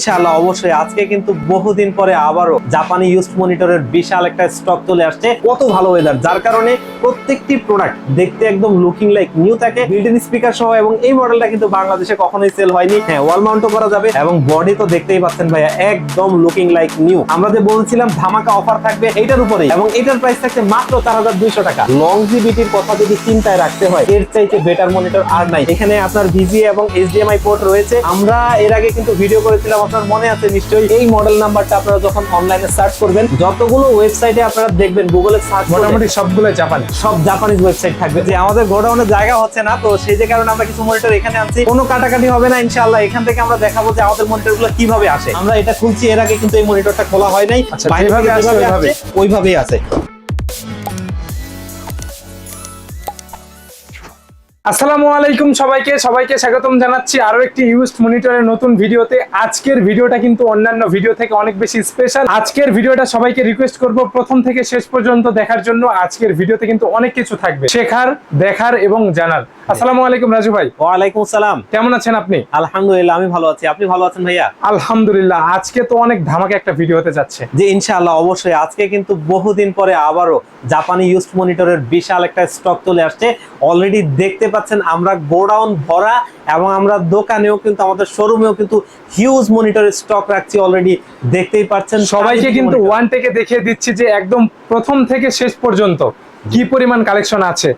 ইনশাআল্লাহ অবশ্যই। আজকে কিন্তু বহুদিন পরে আবারও জাপানি ইউজ মনিটরের বিশাল একটা স্টক চলে আসছে। কত ভালো ওয়েদার যার কারণে প্রত্যেকটি প্রোডাক্ট দেখতে একদম লুকিং লাইক নিউ থাকে। ইন স্পিকার সহ এবং এই মডেলটা কিন্তু বাংলাদেশে কখনোই সেল হয়নি। হ্যাঁ ওয়াল মাউন্টও করা যাবে এবং বডি তো দেখতেই পাচ্ছেন ভাইয়া, একদম লুকিং লাইক নিউ আমরা যে বলছিলাম ধামাকা অফার থাকবে এইটার উপরেই এবং এটার প্রাইস থাকছে মাত্র চার হাজার দুইশো টাকা। লংজিবিটির কথা যদি চিন্তায় রাখতে হয়, এর চাইতে বেটার মনিটর আর নাই। এখানে আপনার ভিজিএ এবং এইচডিএমআই পোর্ট রয়েছে। আমরা এর আগে কিন্তু ভিডিও করেছিলাম আপনার মনে আছে নিশ্চয়ই। এই মডেল নাম্বারটা আপনারা যখন অনলাইনে সার্চ করবেন যতগুলো ওয়েবসাইটে আপনারা দেখবেন গুগলে সার্চ মোটামুটি সবগুলো জাপানি সব জাপানিজ ওয়েবসাইট থাকবে। যে আমাদের গোডাউনের জায়গা হচ্ছে না তো সেই যে কারণে আমরা কিছু মনিটর এখানে আনছি। কোনো কাটাকাটি হবে না ইনশাআল্লাহ। এখান থেকে আমরা দেখাবো যে আমাদের মনিটরগুলো কীভাবে আসে। আমরা এটা খুলছি এর আগে কিন্তু এই মনিটরটা খোলা হয় নাই। আচ্ছা, ওইভাবেই। আছে আসসালামু আলাইকুম সবাইকে সবাইকে স্বাগতম জানাচ্ছি আরও একটি ইউজড মনিটরের নতুন ভিডিওতে। আজকের ভিডিওটা কিন্তু অন্যান্য ভিডিও থেকে অনেক বেশি স্পেশাল আজকের ভিডিওটা সবাইকে রিকোয়েস্ট করব প্রথম থেকে শেষ পর্যন্ত দেখার জন্য। আজকের ভিডিওতে কিন্তু অনেক কিছু থাকবে শেখার দেখার এবং জানার। আসসালামু আলাইকুম রাজু ভাই। ওয়ালাইকুম আসসালাম। কেমন আছেন আপনি? আলহামদুলিল্লাহ আমি ভালো আছি। আপনি ভালো আছেন ভাইয়া? আলহামদুলিল্লাহ আজকে তো অনেক ধামাকা একটা ভিডিও হতে যাচ্ছে। যে ইনশাআল্লাহ অবশ্যই। আজকে কিন্তু বহুদিন পরে আবারও জাপানি ইউজড মনিটরের বিশাল একটা স্টক চলে আসছে। অলরেডি দেখতে পাচ্ছেন আমরা গোডাউন ভরা এবং আমরা দোকানেও কিন্তু আমাদের শোরুমেও কিন্তু হিউজ মনিটর স্টক রাখছি অলরেডি দেখতেই পাচ্ছেন। সবাইকে কিন্তু ওয়ান থেকে দেখিয়ে দিচ্ছি যে একদম প্রথম থেকে শেষ পর্যন্ত। কি পরিমাণ কালেকশন আছে।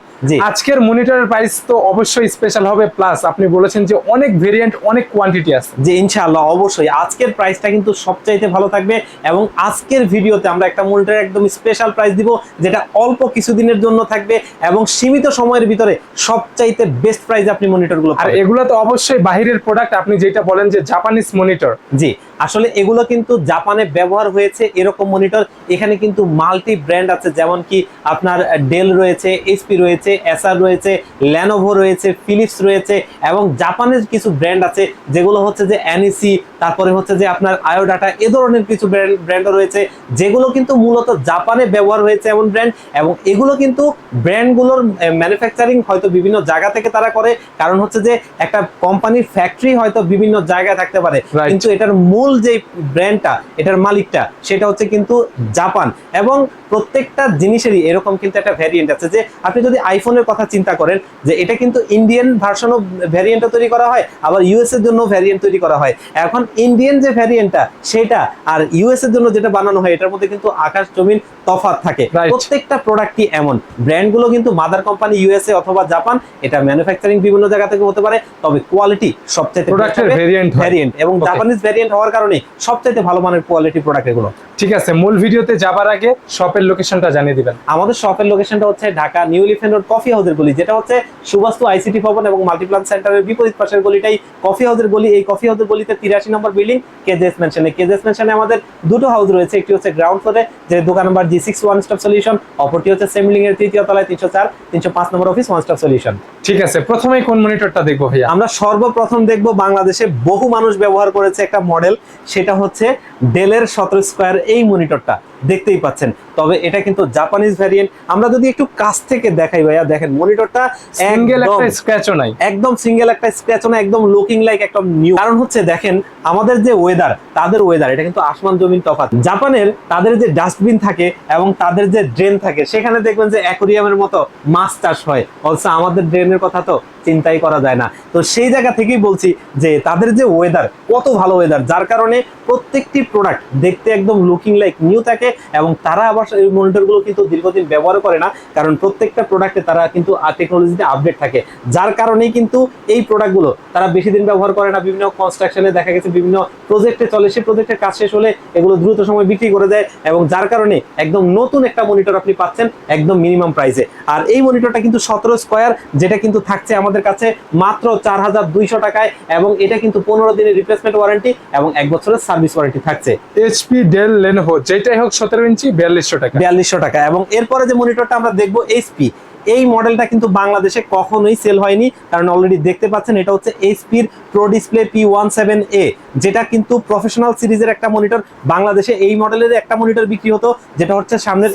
আজকের মনিটরের প্রাইস তো অবশ্যই স্পেশাল হবে প্লাস আপনি বলেছেন যে অনেক ভেরিয়েন্ট অনেক কোয়ান্টিটি আছে। যে ইনশাআল্লাহ অবশ্যই। আজকের প্রাইসটা কিন্তু সবচাইতে ভালো থাকবে এবং আজকের ভিডিওতে আমরা একটা মনিটর একদম স্পেশাল প্রাইস দিব যেটা অল্প কিছুদিনের জন্য থাকবে এবং সীমিত সময়ের ভিতরে সবচাইতে বেস্ট প্রাইস আপনি মনিটরগুলো আর এগুলো তো অবশ্যই বাহিরের প্রোডাক্ট আপনি যেটা বলেন যে জাপানিজ মনিটর জি আসলে এগুলো কিন্তু জাপানে ব্যবহার হয়েছে এরকম মনিটর। এখানে কিন্তু মাল্টি ব্র্যান্ড আছে যেমন কি আপনার ডেল রয়েছে এইচপি রয়েছে এসআর রয়েছে ল্যানোভো রয়েছে ফিলিপস রয়েছে এবং জাপানের কিছু ব্র্যান্ড আছে যেগুলো হচ্ছে যে এনইসি তারপরে হচ্ছে যে আপনার আয়োডাটা এ ধরনের কিছু ব্র্যান্ড ব্র্যান্ডও রয়েছে যেগুলো কিন্তু মূলত জাপানে ব্যবহার হয়েছে এমন ব্র্যান্ড এবং এগুলো কিন্তু ব্র্যান্ডগুলোর ম্যানুফ্যাকচারিং হয়তো বিভিন্ন জায়গা থেকে তারা করে কারণ হচ্ছে যে একটা কোম্পানির ফ্যাক্টরি হয়তো বিভিন্ন জায়গায় থাকতে পারে। কিন্তু এটার মূল যে ব্র্যান্ডটা এটার মালিকটা সেটা হচ্ছে কিন্তু জাপান। এবং প্রত্যেকটা জিনিসেরই এরকম কিন্তু একটা ভ্যারিয়েন্ট আছে যে আপনি যদি আইফোনের কথা চিন্তা করেন যে এটা কিন্তু ইন্ডিয়ান ভার্সনও ভ্যারিয়েন্টও তৈরি করা হয় আবার ইউএস এর জন্য ভ্যারিয়েন্ট তৈরি করা হয়। এখন ইন্ডিয়ান যে ভ্যারিয়েন্টটা সেটা আর ইউএস এর জন্য যেটা বানানো হয় এটার মধ্যে কিন্তু আকাশ জমিন তফাৎ থাকে। প্রত্যেকটা প্রোডাক্টই এমন। ব্র্যান্ডগুলো কিন্তু মাদার কোম্পানি ইউএসএ অথবা জাপান এটা ম্যানুফ্যাকচারিং বিভিন্ন জায়গা থেকে হতে পারে তবে কোয়ালিটি সবচেয়ে variant ভ্যারিয়েন্ট এবং জাপানিজ ভ্যারিয়েন্ট হওয়ার কারণে সবচাইতে ভালো মানের কোয়ালিটি প্রোডাক্ট এগুলো। ঠিক আছে মূল ভিডিওতে যাবার আগে শপের লোকেশনটা জানিয়ে দিবেন। আমাদের শপের লোকেশনটা হচ্ছে Dhaka New Elephant Road Coffee হাউসের গলি যেটা হচ্ছে সুবাস্তু আইসিটি ভবন এবং মাল্টিপ্লান সেন্টারের বিপরীত পাশের গলিটাই কফি হাউসের গলি। এই কফি হাউসের গলিতে তিরাশি নম্বর বিল্ডিং কেজেস মেনশনে কেজেস মেনশনে আমাদের দুটো হাউস রয়েছে একটি হচ্ছে গ্রাউন্ড ফ্লোরে যে দোকান number G six One Stop Solution অপরটি হচ্ছে সেমলিং এর তৃতীয় তলায় তিনশো চার তিনশো পাঁচ নম্বর অফিস ওয়ান স্টপ সলিউশন ঠিক আছে প্রথমেই কোন মনিটরটা দেখব ভাইয়া? আমরা সর্বপ্রথম দেখব বাংলাদেশে বহু মানুষ ব্যবহার করেছে একটা মডেল সেটা হচ্ছে ডেলের সতেরো স্কোয়ার এই মনিটরটা দেখতেই পাচ্ছেন। তবে এটা কিন্তু জাপানিজ ভ্যারিয়েন্ট আমরা যদি একটু কাছ থেকে দেখাই ভাইয়া দেখেন মনিটরটা সিঙ্গেল একদম একটা স্ক্র্যাচও নাই। একদম সিঙ্গেল একটা স্ক্র্যাচ না একদম লুকিং লাইক একদম নিউ কারণ হচ্ছে দেখেন আমাদের যে ওয়েদার তাদের ওয়েদার এটা কিন্তু আসমান জমিন তফাৎ। জাপানের তাদের যে ডাস্টবিন থাকে এবং তাদের যে ড্রেন থাকে সেখানে দেখবেন যে অ্যাকোরিয়ামের মতো মাছ চাষ হয়। অলসো আমাদের ড্রেনের কথা তো চিন্তাই করা যায় না। তো সেই জায়গা থেকেই বলছি যে তাদের যে ওয়েদার কত ভালো ওয়েদার যার কারণে প্রত্যেকটি প্রোডাক্ট দেখতে একদম লুকিং লাইক নিউ থাকে। এবং তারা আবার এই মনিটরগুলো কিন্তু দীর্ঘদিন ব্যবহার করে না, কারণ প্রত্যেকটা প্রোডাক্টে তারা কিন্তু টেকনোলজিতে আপডেট থাকে। যার কারণেই কিন্তু এই প্রোডাক্টগুলো তারা বেশি দিন ব্যবহার করে না, বিভিন্ন কনস্ট্রাকশনে দেখা গেছে বিভিন্ন প্রজেক্টে চলে, সেই প্রজেক্টের কাজ শেষ হলে এগুলো দ্রুত সময় বিক্রি করে দেয় এবং যার কারণে একদম নতুন একটা মনিটর আপনি পাচ্ছেন একদম মিনিমাম প্রাইসে আর এই মনিটরটা কিন্তু সতেরো স্কোয়ার যেটা কিন্তু থাকছে আমাদের কাছে মাত্র চার হাজার দুইশো টাকায় এবং এটা কিন্তু পনেরো দিনের রিপ্লেসমেন্ট ওয়ারেন্টি এবং এক বছরের সার্ভিস ওয়ারেন্টি থাকছে। এইচপি ডেল লেনোভো যেটাই হোক সতেরো ইঞ্চি বিয়াল্লিশশো টাকা। বিয়াল্লিশশো টাকা। এবং এরপরে যে মনিটরটা আমরা দেখব এইচপি এই মডেলটা কিন্তু বাংলাদেশে কখনোই সেল হয়নি কারণ অলরেডি দেখতে পাচ্ছেন এটা হচ্ছে এইচপির pro display P one seven A যেটা কিন্তু প্রফেশনাল সিরিজের একটা মনিটর বাংলাদেশে এই মডেলের একটা মনিটর বিক্রি হতো যেটা হচ্ছে সামনের।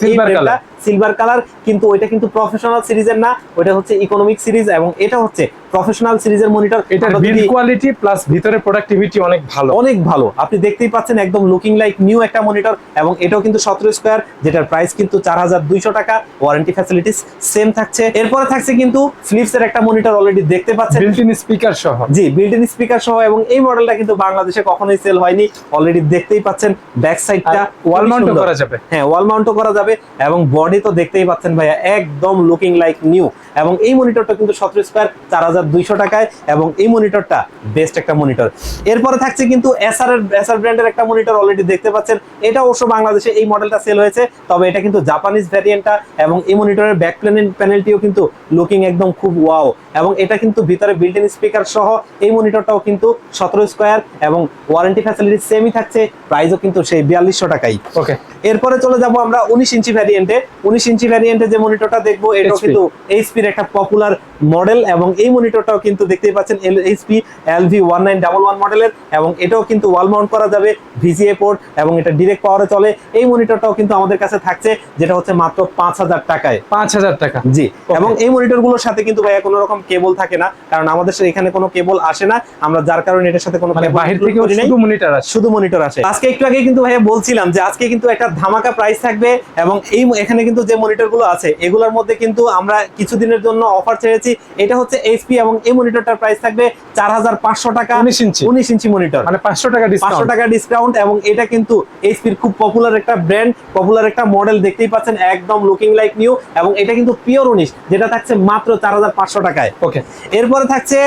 সিলভার কালার কিন্তু ওইটা কিন্তু প্রফেশনাল সিরিজের না ওইটা হচ্ছে ইকোনমিক সিরিজ এবং এটা হচ্ছে প্রফেশনাল সিরিজের মনিটর এটার বিল্ড কোয়ালিটি প্লাস ভিতরে প্রোডাক্টিভিটি অনেক ভালো। অনেক ভালো। আপনি দেখতেই পাচ্ছেন একদম লুকিং লাইক নিউ একটা মনিটর এবং এটাও কিন্তু সতেরো স্কোয়ার যেটার প্রাইস কিন্তু চার হাজার দুইশো টাকা ওয়ারেন্টি ফ্যাসিলিটিস সেম থাকছে। এরপরে থাকছে কিন্তু ফিলিপস এর একটা মনিটর অলরেডি দেখতে পাচ্ছেন। বিল্ট ইন স্পিকার সহ। জি বিল্ট ইন স্পিকার সহ এবং এই মডেলটা কিন্তু বাংলাদেশে কখনোই সেল হয়নি। অলরেডি দেখতেই পাচ্ছেন ব্যাক সাইডটা ওয়াল মাউন্টও করা যাবে। হ্যাঁ ওয়াল মাউন্টও করা যাবে এবং বডি তো দেখতেই পাচ্ছেন ভাইয়া একদম লুকিং লাইক নিউ এবং এই মনিটরটা কিন্তু সতেরো স্কোয়ার চার হাজার দুইশো টাকায় এবং এই মনিটরটা বেস্ট একটা মনিটর এরপরে থাকছে কিন্তু এসআর এর এসআর ব্র্যান্ডের একটা মনিটর অলরেডি দেখতে পাচ্ছেন। এটা অবশ্য বাংলাদেশে এই মডেলটা সেল হয়েছে তবে এটা কিন্তু জাপানিজ ভ্যারিয়েন্টটা এবং এই মনিটরের ব্যাক প্যানেলটিও কিন্তু লুকিং একদম খুব ওয়াও এবং এটা কিন্তু ভিতরে বিল্ট ইন স্পিকার সহ এই মনিটরটাও কিন্তু সতেরো স্কোয়ার এবং ওয়ারেন্টি ফ্যাসিলিটি সেমই থাকছে প্রাইসও কিন্তু সেই বিয়াল্লিশশো টাকাই। ওকে এরপরে চলে যাব আমরা উনিশ ইঞ্চি ভ্যারিয়েন্টে উনিশ ইঞ্চি ভ্যারিয়েন্টে যে মনিটরটা দেখব এটাও কিন্তু এইচপির একটা পপুলার মডেল এবং এই মনিটরটাও কিন্তু দেখতেই পাচ্ছেন L HP LV one nine double one মডেলের এবং এটাও কিন্তু ওয়াল মাউন্ট করা যাবে ভিজিএ পোর্ট এবং এটা ডিরেক্ট পাওয়ারে চলে। এই মনিটরটাও কিন্তু আমাদের কাছে থাকছে যেটা হচ্ছে মাত্র পাঁচ হাজার টাকায়। পাঁচ হাজার টাকা। জি এবং এই মনিটরগুলোর সাথে কিন্তু ভাইয়া কোনো রকম কেবল থাকে না কারণ আমাদের এখানে কোনো কেবল আসে না। আমরা যার কারণে এটার সাথে কোনো মানে বাহির নাই। শুধু মনিটর আছে শুধু মনিটর আসে। আজকে একটু আগে কিন্তু ভাইয়া বলছিলাম যে আজকে কিন্তু একটা ধামাকা প্রাইস থাকবে এবং এই এখানে কিন্তু যে মনিটরগুলো আছে এগুলোর মধ্যে কিন্তু আমরা কিছুদিনের জন্য অফার ছেড়েছি। এটা হচ্ছে এইচপি এবং এই মনিটরটার প্রাইস থাকবে চার হাজার পাঁচশো টাকা। 19 ইঞ্চি। উনিশ ইঞ্চি মনিটর। মানে পাঁচশো টাকা পাঁচশো টাকা ডিসকাউন্ট এবং এটা কিন্তু এইচপির খুব পপুলার একটা ব্র্যান্ড পপুলার একটা মডেল দেখতেই পাচ্ছেন একদম লুকিং লাইক নিউ এবং এটা কিন্তু পিওর উনিশ যেটা থাকছে মাত্র চার হাজার পাঁচশো টাকায়। ওকে এরপরে থাকছে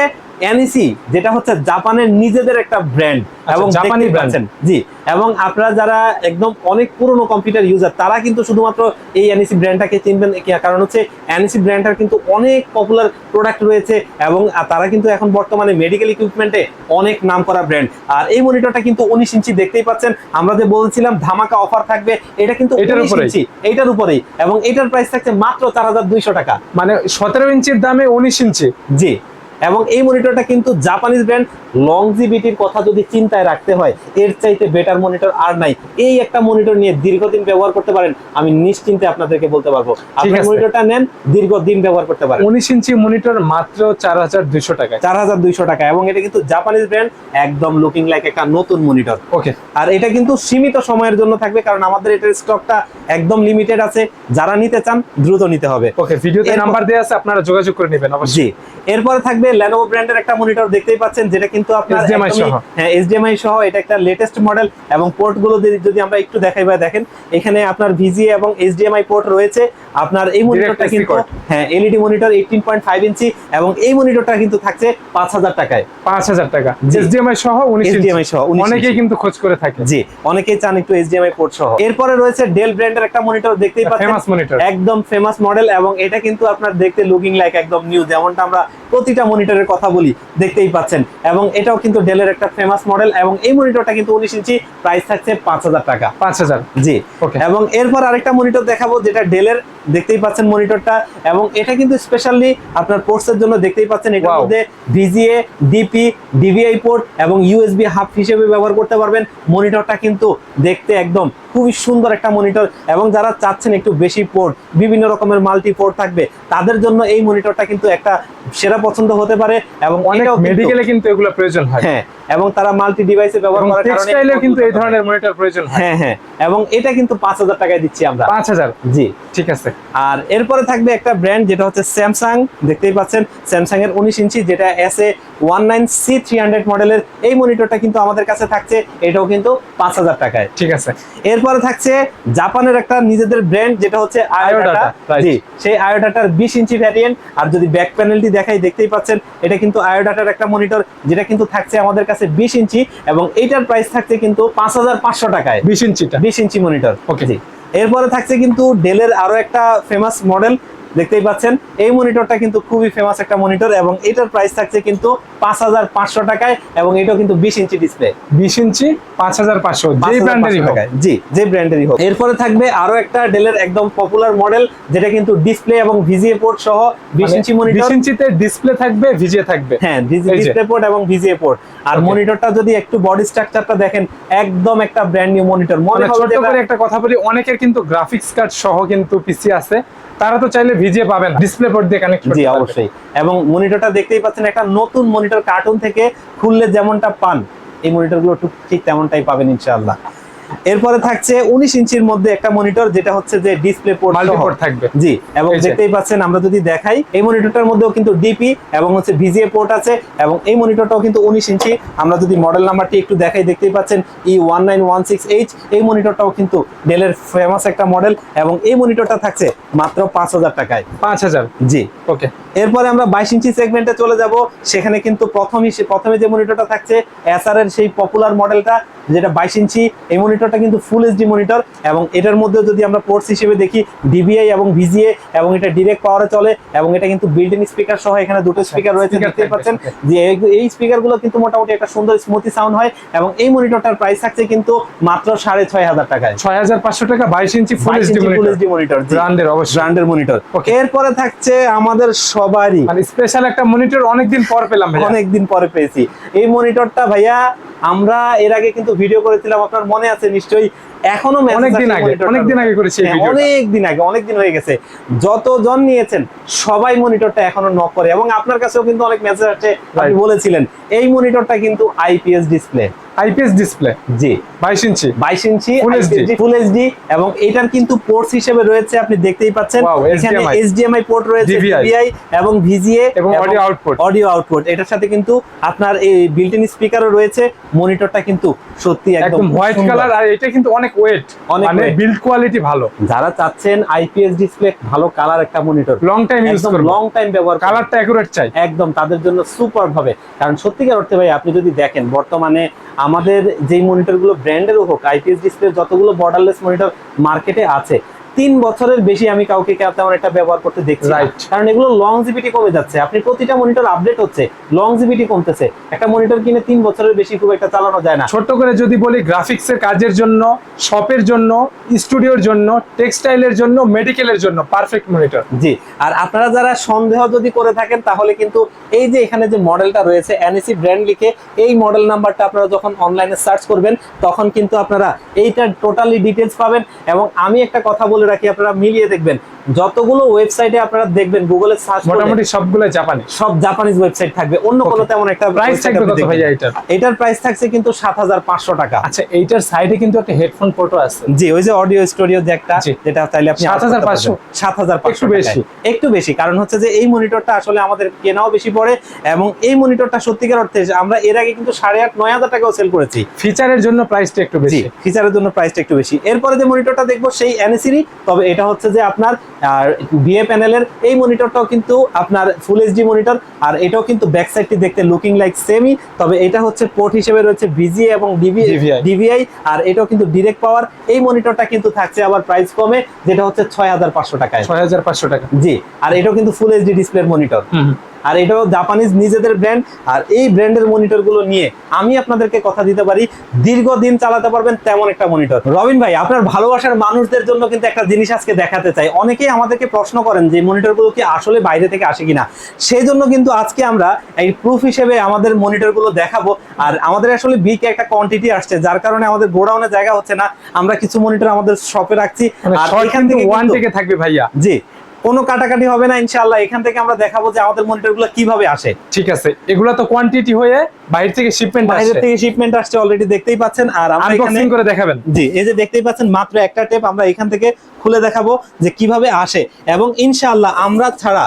এনইসি যেটা হচ্ছে জাপানের নিজেদের একটা ব্র্যান্ড এবং জাপানি ব্র্যান্ড জি। এবং আপনারা যারা একদম অনেক পুরনো কম্পিউটার ইউজার তারা কিন্তু শুধুমাত্র এই এনইসি ব্র্যান্ডটাকে চিনবেন। কারণ হচ্ছে এনইসি ব্র্যান্ডটার কিন্তু অনেক পপুলার প্রোডাক্ট রয়েছে এবং তারা কিন্তু এখন বর্তমানে মেডিকেল ইকুইপমেন্টে অনেক নাম করা ব্র্যান্ড আর এই মনিটরটা কিন্তু উনিশ ইঞ্চি দেখতেই পাচ্ছেন। আমরা যে বলছিলাম ধামাকা অফার থাকবে এটা কিন্তু এটার 19 উপরেই? ইঞ্চি এইটার উপরেই। এবং এটার প্রাইস থাকছে মাত্র চার হাজার দুইশো টাকা। মানে সতেরো ইঞ্চির দামে উনিশ ইঞ্চি। জি। এবং এই মনিটরটা কিন্তু জাপানিজ ব্র্যান্ড লংজিভিটির কথা যদি চিন্তায় রাখতে হয় এর চাইতে বেটার মনিটর আর নাই। এই একটা মনিটর নিয়ে দীর্ঘদিন ব্যবহার করতে পারেন আমি নিশ্চিন্তে আপনাদেরকে বলতে পারব। আপনার আছে। মনিটরটা নেন দীর্ঘদিন ব্যবহার করতে পারেন। উনিশ ইঞ্চি মনিটর মাত্র চার হাজার দুইশো টাকায়। চার হাজার দুইশো টাকা এবং এটা কিন্তু জাপানিজ ব্র্যান্ড একদম লুকিং লাইক একটা নতুন মনিটর ওকে। আর এটা কিন্তু সীমিত সময়ের জন্য থাকবে কারণ আমাদের এটার স্টকটা একদম লিমিটেড আছে। যারা নিতে চান দ্রুত নিতে হবে। ওকে ভিডিওতে নাম্বার দেওয়া আছে আপনারা যোগাযোগ করে নেবেন অবশ্যই। এরপরে থাকবে Lenovo ব্র্যান্ডের একটা মনিটর দেখতেই পাচ্ছেন যেটা কিন্তু আপনার HDMI সহ। হ্যাঁ এইচডিএমআই সহ এটা একটা লেটেস্ট মডেল এবং পোর্টগুলো যদি আমরা একটু দেখাই বা দেখেন এখানে আপনার এবং এইচডিএমআই পোর্ট রয়েছে। আপনার এই মনিটরটা কিন্তু হ্যাঁ LED monitor eighteen point five inch এবং এই মনিটরটা কিন্তু থাকছে পাঁচ হাজার টাকায়। পাঁচ হাজার টাকা। জি। এইচডিএমআই সহ উনিশ HDMI সহ 19 অনেকেই কিন্তু খোঁজ করে থাকে। জি অনেকেই চান একটু এইচডিএমআই পোর্ট সহ। এরপরে রয়েছে ডেল ব্র্যান্ডের একটা মনিটর দেখতেই পাচ্ছেন। ফেমাস মনিটর একদম ফেমাস মডেল এবং এটা কিন্তু আপনার দেখতে লুকিং লাইক একদম নিউ যেমনটা আমরা প্রতিটা মনিটরের কথা বলি দেখতেই পাচ্ছেন। এবং এটাও কিন্তু ডেলের একটা ফেমাস মডেল এবং এই মনিটরটা কিন্তু উনিশ ইঞ্চি প্রাইস থাকছে পাঁচ হাজার টাকা। পাঁচ হাজার। জি. এবং এরপর আরেকটা মনিটর দেখাবো যেটা ডেলের দেখতেই পাচ্ছেন মনিটরটা এবং এটা কিন্তু স্পেশালি আপনার পোর্টসের জন্য দেখতেই পাচ্ছেন এটার. মধ্যে ভিজিএ ডিপি ডিভিআই পোর্ট এবং ইউএসবি হাব হিসেবে ব্যবহার করতে পারবেন। মনিটরটা কিন্তু দেখতে একদম খুবই সুন্দর একটা মনিটর এবং যারা চাচ্ছেন একটু বেশি পোর্ট বিভিন্ন রকমের মাল্টি পোর্ট থাকবে তাদের জন্য এই মনিটরটা কিন্তু একটা সেরা পছন্দ হতে পারে এবং অনেক মেডিকেলে কিন্তু এগুলো প্রয়োজন হয়। হ্যাঁ এবং তারা মাল্টি ডিভাইসে ব্যবহার করার কারণে টেক্সটাইলেও কিন্তু এই ধরনের মনিটর প্রয়োজন হয়। হ্যাঁ হ্যাঁ এবং এটা কিন্তু পাঁচ হাজার টাকায় দিচ্ছি আমরা। পাঁচ হাজার? জি। ঠিক আছে। আর এরপরে থাকবে একটা ব্র্যান্ড যেটা হচ্ছে স্যামসাং দেখতেই পাচ্ছেন স্যামসাং এর উনিশ ইঞ্চি যেটা S A one nine C three hundred মডেলের এই মনিটরটা কিন্তু আমাদের কাছে থাকছে এটাও কিন্তু পাঁচ হাজার টাকায়। ঠিক আছে। এরপরে থাকছে জাপানের একটা নিজেদের ব্র্যান্ড যেটা হচ্ছে আয়োডাটা জি সেই আয়োডাটার বিশ ইঞ্চি ভ্যারিয়েন্ট আর যদি ব্যাক প্যানেলটি দেখাই দেখতেই পাচ্ছেন এটা কিন্তু আয়োডাটার একটা মনিটর যেটা কিন্তু থাকছে আমাদের কাছে বিশ ইঞ্চি এবং এইটার প্রাইস থাকছে কিন্তু পাঁচ হাজার পাঁচশো টাকায়। বিশ ইঞ্চিটা। বিশ ইঞ্চি মনিটর। ওকে জি। এরপরে থাকছে কিন্তু ডেলের আরও একটা ফেমাস মডেল দেখতেই পাচ্ছেন এই মনিটরটা কিন্তু খুবই ফেমাস একটা মনিটর এবং এটার প্রাইস থাকছে কিন্তু পাঁচ হাজার পাঁচশো টাকায় এবং এটাও কিন্তু বিশ ইঞ্চি ডিসপ্লে বিশ ইঞ্চি পাঁচ হাজার পাঁচশো ব্র্যান্ডেরই হোক। জি যে ব্র্যান্ডেরই হোক। এরপরে থাকবে আরও একটা ডেলের একদম পপুলার মডেল যেটা কিন্তু ডিসপ্লে এবং ভিজিএ পোর্ট সহ বিশ ইঞ্চি বিশ মনিটর ইঞ্চিতে ডিসপ্লে থাকবে ভিজিয়ে থাকবে। হ্যাঁ ডিসপ্লে পোর্ট এবং ভিজিএ পোর্ট আর মনিটরটা যদি একটু বডি স্ট্রাকচারটা দেখেন একদম একটা ব্র্যান্ড নিউ মনিটর মনে মানে হবে একটা কথা বলি অনেকের কিন্তু গ্রাফিক্স কার্ড সহ কিন্তু পিসি আছে। তারা তো চাইলে ভিজিয়ে পাবেন ডিসপ্লে পোর্ট দিয়ে কানেক্ট জি অবশ্যই। এবং মনিটরটা দেখতেই পাচ্ছেন একটা নতুন মনিটর কার্টুন থেকে খুললে যেমনটা পান এই মনিটরগুলো ঠিক- ঠিক তেমনটাই পাবেন ইনশাআল্লাহ। এরপরে থাকছে উনিশ ইঞ্চির মধ্যে একটা মনিটর যেটা হচ্ছে যে ডিসপ্লে পোর্ট মাল্টিপোর্ট থাকবে। জি এবং দেখতেই পাচ্ছেন আমরা যদি দেখাই এই মনিটরটার মধ্যেও কিন্তু ডিপি এবং হচ্ছে ভিজিএ পোর্ট আছে এবং এই মনিটরটাও কিন্তু উনিশ ইঞ্চি। আমরা যদি মডেল নাম্বারটি একটু দেখাই দেখতেই পাচ্ছেন E one nine one six H এই মনিটরটাও কিন্তু ডেলের ফেমাস একটা মডেল এবং এই মনিটরটা থাকছে মাত্র পাঁচ হাজার টাকায়। পাঁচ হাজার? জি। ওকে। এরপরে আমরা বাইশ ইঞ্চি সেগমেন্টে চলে যাব। সেখানে কিন্তু প্রথমই প্রথমে যে মনিটরটা থাকছে এসআর এর সেই পপুলার মডেলটা যেটা বাইশ ইঞ্চি এই মনিটরটা কিন্তু ফুল এইচডি মনিটর এবং এটার মধ্যে যদি আমরা পোর্টস হিসেবে দেখি ডিবিআই এবং ভিজিএ এবং এটা ডিরেক্ট পাওয়ারে চলে এবং এটা কিন্তু বিল্ট ইন স্পিকার সহ এখানে দুটো স্পিকার রয়েছে দেখতে পাচ্ছেন? যে এই- এই স্পিকারগুলো কিন্তু মোটামুটি একটা সুন্দর স্মুথি সাউন্ড হয় এবং এই মনিটরটার প্রাইস থাকছে কিন্তু মাত্র সাড়ে ছয় হাজার টাকায়। ছয় হাজার পাঁচশো টাকা বাইশ inch full HD full monitor HD monitor ব্র্যান্ডের অবশ্যই। ব্র্যান্ডের মনিটর. এরপরে থাকছে আমাদের সবারই। মানে স্পেশাল একটা মনিটর অনেকদিন পর পেলাম। অনেকদিন পরে পেয়েছি। এই মনিটরটা ভাইয়া আমরা এর আগে কিন্তু ভিডিও করেছিলাম আপনার মনে আছে নিশ্চয়ই? এখনও অনেকদিন আগে, অনেকদিন। আগে করেছি হ্যাঁ, অনেকদিন আগে অনেকদিন হয়ে গেছে। যতজন নিয়েছেন সবাই মনিটরটা এখনও নক করে। এবং আপনার কাছেও কিন্তু অনেক মেসেজ আছে আপনি বলেছিলেন এই মনিটরটা কিন্তু আইপিএস ডিসপ্লে আইপিএস ডিসপ্লে জি। বাইশ ইঞ্চি। বাইশ inch Full HD full HD এবং এটার কিন্তু পোর্টস হিসেবে রয়েছে আপনি দেখতেই পাচ্ছেন। এখানে এইচডিএমআই পোর্ট রয়েছে ডিভিআই এবং ভিজিএ এবং audio output। অডিও আউটপুট এটার সাথে কিন্তু আপনার এই বিল্ট ইন স্পিকারও রয়েছে মনিটরটা কিন্তু সত্যি একদম হোয়াইট কালার আর এটা কিন্তু অনেক ওয়েট অনেক মানে বিল্ড কোয়ালিটি ভালো। যারা চাচ্ছেন আইপিএস ডিসপ্লে ভালো কালার একটা মনিটর লং টাইম ইউজ করব। লং টাইম ব্যবহার। কালারটা অ্যাকুরেট চাই। একদম তাদের জন্য সুপার হবে। কারণ সত্যিকার অর্থে ভাই আপনি যদি দেখেন বর্তমানে আমাদের যেই মনিটরগুলো ব্র্যান্ডের হোক আইপিএস ডিসপ্লে যতগুলো বর্ডারলেস মনিটর মার্কেটে আছে তিন বছরের বেশি আমি কাউকে কেউ তেমন একটা ব্যবহার করতে দেখছি। কারণ এগুলো লংজিভিটি কমে যাচ্ছে। আপনি প্রতিটা মনিটর আপডেট হচ্ছে লংজিভিটি কমতেছে। একটা মনিটর কিনে তিন বছরের বেশি খুব একটা চালানো যায় না। ছোট্ট করে যদি বলি গ্রাফিক্স এর কাজের জন্য শপের জন্য স্টুডিওর জন্য টেক্সটাইলের জন্য মেডিকেলের জন্য পারফেক্ট মনিটর জি আর আপনারা যারা সন্দেহ যদি করে থাকেন তাহলে কিন্তু এই যে এখানে যে মডেলটা রয়েছে এনএসি ব্র্যান্ড লিখে এই মডেল নাম্বারটা আপনারা যখন অনলাইনে সার্চ করবেন তখন কিন্তু আপনারা এইটার টোটালি ডিটেলস পাবেন। এবং আমি একটা কথা বলে রাখি আপনারা মিলিয়ে দেখবেন? যতগুলো ওয়েবসাইটে আপনারা দেখবেন গুগলে সার্চ মোটামুটি সবগুলো জাপানি সব জাপানিজ ওয়েবসাইট থাকবে অন্য কোনো তেমন একটা প্রাইস থাকবে কত না। এটার? এটার প্রাইস থাকছে কিন্তু সাত হাজার পাঁচশো টাকা। আচ্ছা এইটার সাইডে কিন্তু একটা হেডফোন পোর্টও আছে। জি ওই যে অডিও স্টুডিও যে একটা। যেটা চাইলে আপনি 7,500 সাত হাজার একটু বেশি। একটু বেশি কারণ হচ্ছে যে এই মনিটরটা আসলে আমাদের কেনাও বেশি পড়ে এবং এই মনিটরটা সত্যিকার অর্থে আমরা এর আগে কিন্তু সাড়ে আট নয় হাজার টাকাও সেল করেছি। ফিচারের জন্য প্রাইসটা একটু বেশি। ফিচারের জন্য প্রাইসটা একটু বেশি। এরপরে যে মনিটরটা দেখব সেই এনএসিরই তবে এটা হচ্ছে যে আপনার বিএ প্যানেলের এই মনিটরটাও কিন্তু আপনার ফুল এইচডি মনিটর আর এটাও কিন্তু ব্যাক সাইডটি দেখতে লুকিং লাইক সেমই তবে এটা হচ্ছে পোর্ট হিসেবে রয়েছে ভিজিএ এবং ডিভিআই আর এটাও কিন্তু ডিরেক্ট পাওয়ার এই মনিটরটা কিন্তু থাকছে আবার প্রাইস কমে যেটা হচ্ছে ছয় হাজার পাঁচশো টাকায়। ছয় হাজার পাঁচশো টাকা। জি আর এটাও কিন্তু ফুল এইচডি ডিসপ্লের মনিটর। আর এটাও জাপানিজ নিজেদের ব্র্যান্ড আর এই ব্র্যান্ডের মনিটরগুলো নিয়ে আমি আপনাদেরকে কথা দিতে পারি দীর্ঘদিন চালাতে পারবেন তেমন একটা মনিটর রবিন ভাই আপনার ভালোবাসার মানুষদের জন্য কিন্তু একটা জিনিস আজকে দেখাতে চাই। অনেকেই আমাদেরকে প্রশ্ন করেন যে মনিটরগুলো কি আসলে বাইরে থেকে আসে কিনা? সেই জন্য কিন্তু আজকে আমরা এই প্রুফ হিসেবে আমাদের মনিটরগুলো দেখাবো। আর আমাদের আসলে বিগ একটা কোয়ান্টিটি আসছে যার কারণে আমাদের গোডাউনে জায়গা হচ্ছে না। আমরা কিছু মনিটর আমাদের শপে রাখছি। মানে আর এখান থেকে ওয়ান থেকে থাকবে ভাইয়া। জি। কোনো কাটাকাটি হবে না ইনশাআল্লাহ। এখান থেকে আমরা দেখাবো যে আমাদের মনিটরগুলো কীভাবে আসে। ঠিক আছে। এগুলা তো কোয়ান্টিটি হয়ে বাইরে থেকে শিপমেন্ট বাইরে থেকে শিপমেন্ট আসছে অলরেডি দেখতেই পাচ্ছেন। আর আমরা এখানে আনবক্সিং করে দেখাবেন। জি এই যে দেখতেই পাচ্ছেন মাত্র একটা টেপ আমরা এখান থেকে খুলে দেখাবো যে কীভাবে আসে। এবং ইনশাআল্লাহ আমরা ছাড়া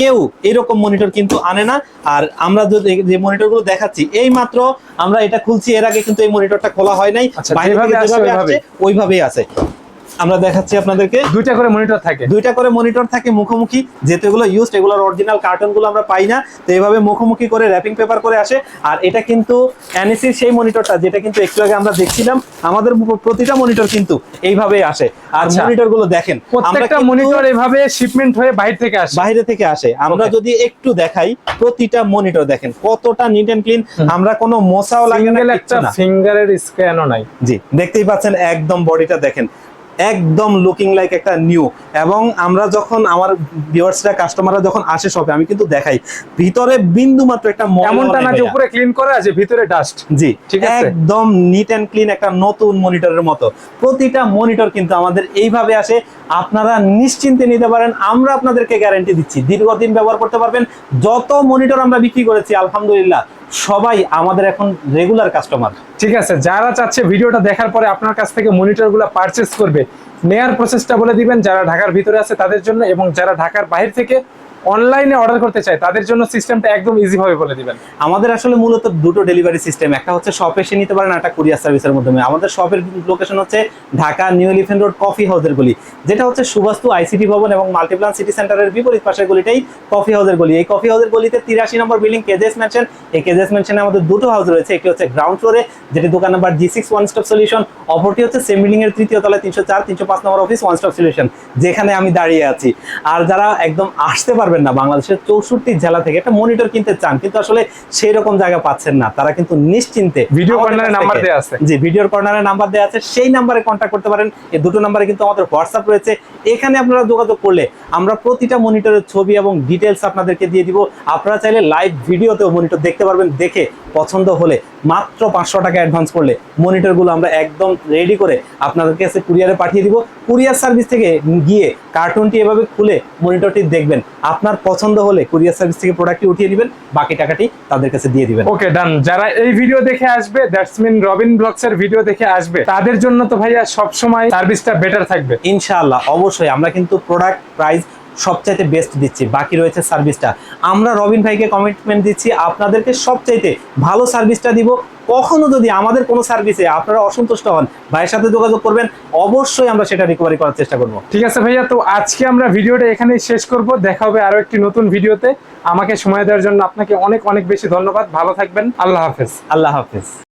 কেউ এরকম মনিটর কিন্তু আনে না। আর আমরা যে মনিটরগুলো দেখাচ্ছি এই মাত্র আমরা এটা খুলছি। এর আগে কিন্তু এই মনিটরটা খোলা হয় নাই। আচ্ছা, বাইরে থেকে যেভাবে। আসছে ওইভাবেই আছে আমরা দেখাচ্ছি আপনাদেরকে। দুইটা করে মনিটর থাকে। দুইটা করে মনিটর থাকে মুখোমুখি। যেহেতু এগুলো ইউজড এগুলোর অরিজিনাল কার্টনগুলো আমরা পাই না। তো এইভাবে মুখোমুখি করে র্যাপিং পেপার করে আসে। আর এটা কিন্তু এনএসির সেই মনিটরটা যেটা কিন্তু একটু আগে আমরা দেখছিলাম। আমাদের প্রতিটা মনিটর কিন্তু এইভাবেই আসে। আর আচ্ছা। মনিটরগুলো দেখেন প্রত্যেকটা মনিটর এভাবে শিপমেন্ট হয়ে বাইরে থেকে আসে। বাইরে থেকে আসে। আমরা যদি একটু দেখাই প্রতিটা মনিটর দেখেন কতটা নিট এন্ড ক্লিন আমরা কোনো মোসাও লাগে না। একটা ফিঙ্গারের স্ক্যানও নাই। জি দেখতেই পাচ্ছেন একদম বডিটা দেখেন। একদম লুকিং লাইক একটা নিউ এবং আমরা যখন আমার ভিউয়ার্সরা কাস্টমাররা যখন আসে শপে আমি কিন্তু দেখাই। ভিতরে বিন্দু মাত্র একটা এমনটা না যে উপরে ক্লিন করা আছে ভিতরে ডাস্ট জি ঠিক আছে। একদম নিট এন্ড ক্লিন একটা নতুন মনিটরের মতো। প্রতিটা মনিটর কিন্তু আমাদের এইভাবে আসে আপনারা নিশ্চিন্তে নিতে পারেন আমরা আপনাদেরকে গ্যারান্টি দিচ্ছি। দীর্ঘদিন ব্যবহার করতে পারবেন যত মনিটর আমরা বিক্রি করেছি আলহামদুলিল্লাহ সবাই আমাদের এখন রেগুলার কাস্টমার ঠিক আছে, যারা চাচ্ছে ভিডিওটা দেখার পরে আপনার কাছ থেকে মনিটরগুলো পারচেস করবে, নেয়ার প্রসেসটা বলে দিবেন, যারা ঢাকার ভিতরে আছে তাদের জন্য এবং যারা ঢাকার বাইরে থেকে অনলাইনে অর্ডার করতে চায়, তাদের জন্য সিস্টেমটা একদম ইজি ভাবে বলে দিবেন। আমাদের আসলে মূলত দুটো ডেলিভারি সিস্টেম একটা হচ্ছে শপে এসে নিতে পারেন একটা কুরিয়ার সার্ভিসের মাধ্যমে। আমাদের শপের লোকেশন হচ্ছে Dhaka New Elephant Road Coffee হাউসের গলি, যেটা হচ্ছে সুবাস্তু আইসিটি ভবন এবং মাল্টিপ্লান সিটি সেন্টারের বিপরীত পাশের গলিটাই কফি হাউসের গলি। এই কফি হাউসের গলিতে তিরাশি নম্বর বিল্ডিং কেজেস মেনশন এই কেজেস মেনশনে আমাদের দুটো হাউস রয়েছে, একটি হচ্ছে গ্রাউন্ড ফ্লোরে যেটি দোকান number G six One Stop Solution অপরটি হচ্ছে সেম বিল্ডিং এর তৃতীয় তলায় তিনশো চার, তিনশো পাঁচ নম্বর অফিস ওয়ান স্টপ সলিউশন যেখানে আমি দাঁড়িয়ে আছি। আর যারা একদম আসতে পারবেন না বাংলাদেশের চৌষট্টি জেলা থেকে একটা মনিটর কিনতে চান কিন্তু আসলে সেই রকম জায়গা পাচ্ছেন না। তারা কিন্তু নিশ্চিন্তে ভিডিও আমাদের কর্নারে নাম্বার দেওয়া আছে। জি ভিডিওর কর্নারে নাম্বার দেওয়া আছে সেই নাম্বারে কন্ট্যাক্ট করতে পারেন। এই দুটো নাম্বারে কিন্তু আমাদের হোয়াটসঅ্যাপ রয়েছে। এখানে আপনারা যোগাযোগ করলে আমরা প্রতিটা মনিটরের ছবি এবং ডিটেলস আপনাদেরকে দিয়ে দিব। আপনারা চাইলে লাইভ ভিডিওতেও মনিটর দেখতে পারবেন দেখে পছন্দ হলে। মাত্র পাঁচশো টাকা অ্যাডভান্স করলে মনিটরগুলো আমরা একদম রেডি করে আপনাদের কাছে কুরিয়ারে পাঠিয়ে দিব। কুরিয়ার সার্ভিস থেকে গিয়ে কার্টুনটি এভাবে খুলে মনিটরটি দেখবেন। আপনার পছন্দ হলে কুরিয়ার সার্ভিস থেকে প্রোডাক্টটি উঠিয়ে নেবেন বাকি টাকাটি তাদের কাছে দিয়ে দিবেন। ওকে ডান যারা এই ভিডিও দেখে আসবে দ্যাটস মিন রবিন ব্লগস এর ভিডিও দেখে আসবে তাদের জন্য তো ভাইয়া সব সময় সার্ভিসটা বেটার থাকবে। ইনশাআল্লাহ অবশ্যই। আমরা কিন্তু প্রোডাক্ট প্রাইস সবচাইতে বেস্ট দিচ্ছি। বাকি রয়েছে সার্ভিসটা আমরা রবিন ভাইকে কমিটমেন্ট দিচ্ছি আপনাদেরকে সবচাইতে ভালো সার্ভিসটা দিব। কখনো যদি আমাদের কোনো সার্ভিসে আপনারা অসন্তুষ্ট হন ভাইয়ের সাথে যোগাযোগ করবেন অবশ্যই আমরা সেটা রিকভারি করার চেষ্টা করব। ঠিক আছে ভাইয়া তো আজকে আমরা ভিডিওটা এখানেই শেষ করব। দেখা হবে আরও একটি নতুন ভিডিওতে। আমাকে সময় দেওয়ার জন্য আপনাকে অনেক অনেক বেশি ধন্যবাদ। ভালো থাকবেন। আল্লাহ হাফেজ। আল্লাহ হাফিজ।